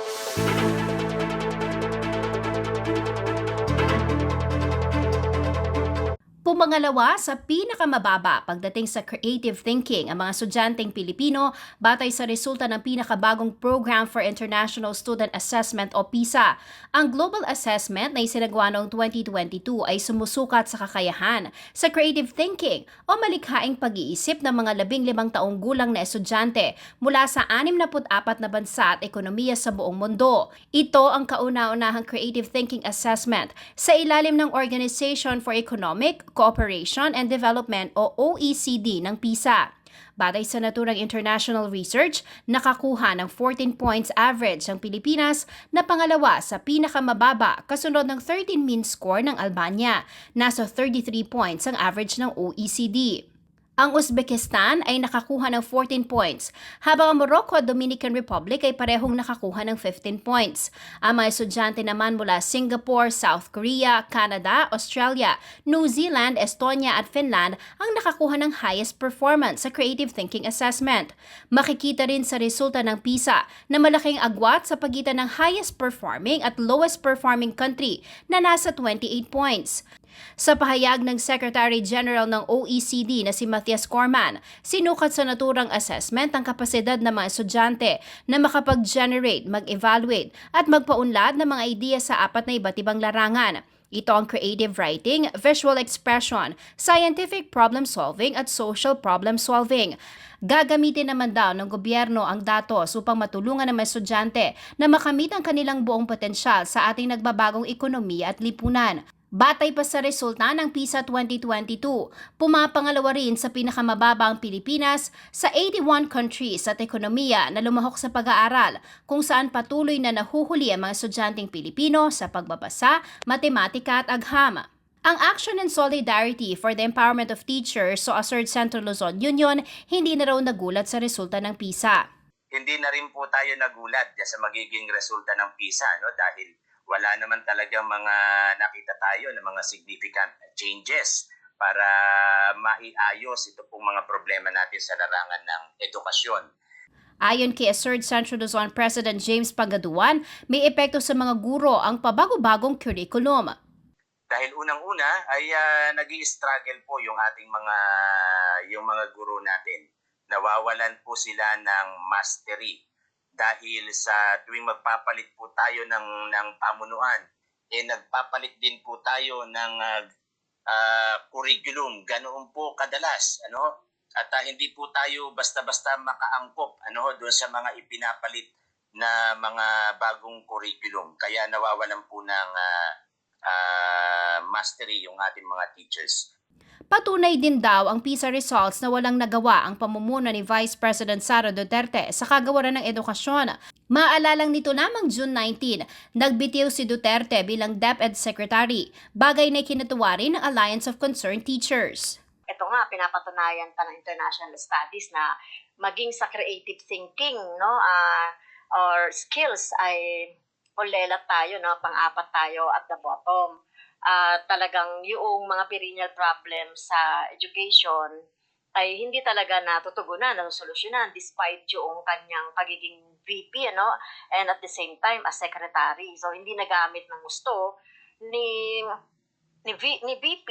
thank you Pumangalawa sa pinakamababa pagdating sa creative thinking ang mga estudyanteng Pilipino batay sa resulta ng pinakabagong Program for International Student Assessment o PISA. Ang global assessment na isinagawa noong 2022 ay sumusukat sa kakayahan sa creative thinking o malikhaing pag-iisip ng mga labing limang taong gulang na estudyante mula sa 64 na bansa at ekonomiya sa buong mundo. Ito ang kauna-unahang creative thinking assessment sa ilalim ng Organization for Economic Cooperation and Development o OECD ng PISA. Batay sa naturang international research, nakakuha ng 14 points average ang Pilipinas na pangalawa sa pinakamababa kasunod ng 13 mean score ng Albania. Nasa 33 points ang average ng OECD. Ang Uzbekistan ay nakakuha ng 14 points, habang ang Morocco at Dominican Republic ay parehong nakakuha ng 15 points. Ang mga estudyante naman mula Singapore, South Korea, Canada, Australia, New Zealand, Estonia at Finland ang nakakuha ng highest performance sa Creative Thinking Assessment. Makikita rin sa resulta ng PISA na malaking agwat sa pagitan ng highest performing at lowest performing country na nasa 28 points. Sa pahayag ng Secretary General ng OECD na si Matthias Corman, sinukat sa naturang assessment ang kapasidad ng mga estudyante na makapag-generate, mag-evaluate at magpaunlad ng mga ideya sa apat na iba't ibang larangan. Ito ang creative writing, visual expression, scientific problem solving at social problem solving. Gagamitin naman daw ng gobyerno ang datos upang matulungan ng mga estudyante na makamit ang kanilang buong potensyal sa ating nagbabagong ekonomiya at lipunan. Batay pa sa resulta ng PISA 2022, pumapangalawa rin sa pinakamababa ang Pilipinas sa 81 countries at ekonomiya na lumahok sa pag-aaral kung saan patuloy na nahuhuli ang mga estudyanteng Pilipino sa pagbabasa, matematika at agham. Ang Action and Solidarity for the Empowerment of Teachers o ASERD Central Luzon Union hindi na raw nagulat sa resulta ng PISA. hindi na rin po tayo nagulat sa magiging resulta ng PISA no dahil wala naman talagang mga nakita tayo ng mga significant changes para maiayos ito pong mga problema natin sa larangan ng edukasyon. Ayon kay ASERD Central Luzon President James Pagaduan, may epekto sa mga guro ang pabago-bagong curriculum. Dahil unang-una ay uh, nag struggle po yung ating mga yung mga guro natin. Nawawalan po sila ng mastery dahil sa tuwing magpapalit po tayo ng ng pamunuan eh nagpapalit din po tayo ng uh, curriculum. Ganoon po kadalas ano? At uh, hindi po tayo basta-basta makaangkop ano? Doon sa mga ipinapalit na mga bagong curriculum. Kaya nawawalan po ng uh, uh, mastery yung ating mga teachers Patunay din daw ang PISA results na walang nagawa ang pamumuno ni Vice President Sara Duterte sa kagawaran ng edukasyon. Maalalang nito namang June 19, nagbitiw si Duterte bilang DepEd Secretary, bagay na kinatuwa rin ng Alliance of Concerned Teachers. Ito nga, pinapatunayan pa ng international studies na maging sa creative thinking, no, uh, or skills ay ulela tayo, no, pang-apat tayo at the bottom uh, talagang yung mga perennial problems sa education ay hindi talaga natutugunan, nasusolusyonan despite yung kanyang pagiging VP, ano, and at the same time as secretary. So, hindi nagamit ng gusto ni ni, v, ni VP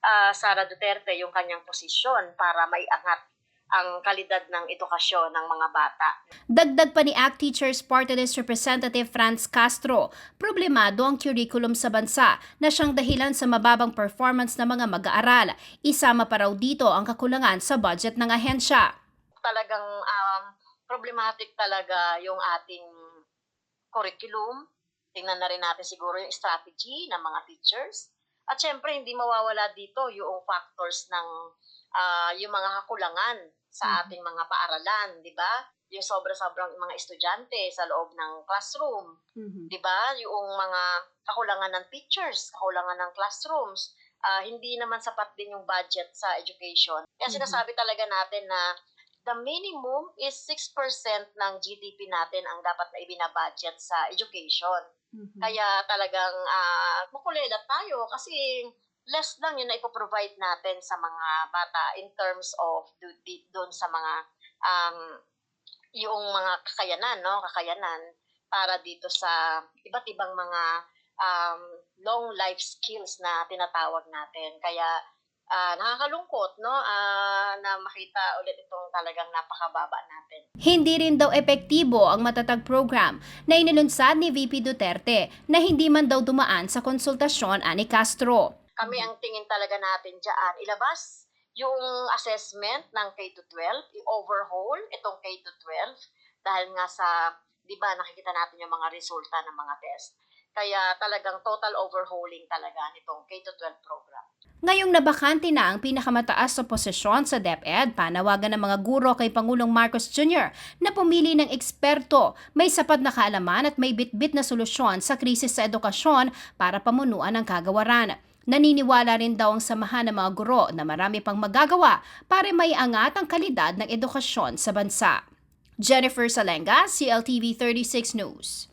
uh, Sara Duterte yung kanyang posisyon para maiangat ang kalidad ng edukasyon ng mga bata. Dagdag pa ni ACT Teachers Party List Representative Franz Castro, problemado ang curriculum sa bansa na siyang dahilan sa mababang performance ng mga mag-aaral. Isama pa raw dito ang kakulangan sa budget ng ahensya. Talagang um, problematic talaga yung ating curriculum. Tingnan na rin natin siguro yung strategy ng mga teachers. At syempre, hindi mawawala dito yung factors ng uh, yung mga kakulangan sa mm-hmm. ating mga paaralan, di ba? Yung sobra-sobrang mga estudyante sa loob ng classroom, mm-hmm. di ba? Yung mga kakulangan ng teachers, kakulangan ng classrooms, uh, hindi naman sapat din yung budget sa education. Kaya mm-hmm. sinasabi talaga natin na the minimum is 6% ng GDP natin ang dapat na ibinabudget sa education. Mm-hmm. Kaya talagang uh, makulela tayo kasi less lang yun na ipoprovide natin sa mga bata in terms of doon sa mga um, yung mga kakayanan, no? Kakayanan. para dito sa iba't ibang mga um, long life skills na tinatawag natin. Kaya ah, nakakalungkot no ah, na makita ulit itong talagang napakababa natin. Hindi rin daw epektibo ang matatag program na inilunsad ni VP Duterte na hindi man daw dumaan sa konsultasyon ani Castro. Kami ang tingin talaga natin dyan, ilabas yung assessment ng K-12, i-overhaul itong K-12 dahil nga sa, di ba, nakikita natin yung mga resulta ng mga test. Kaya talagang total overhauling talaga nitong K-12 program. Ngayong nabakante na ang pinakamataas sa posisyon sa DepEd, panawagan ng mga guro kay Pangulong Marcos Jr. na pumili ng eksperto, may sapat na kaalaman at may bitbit na solusyon sa krisis sa edukasyon para pamunuan ang kagawaran. Naniniwala rin daw ang samahan ng mga guro na marami pang magagawa para may angat ang kalidad ng edukasyon sa bansa. Jennifer Salenga, CLTV 36 News.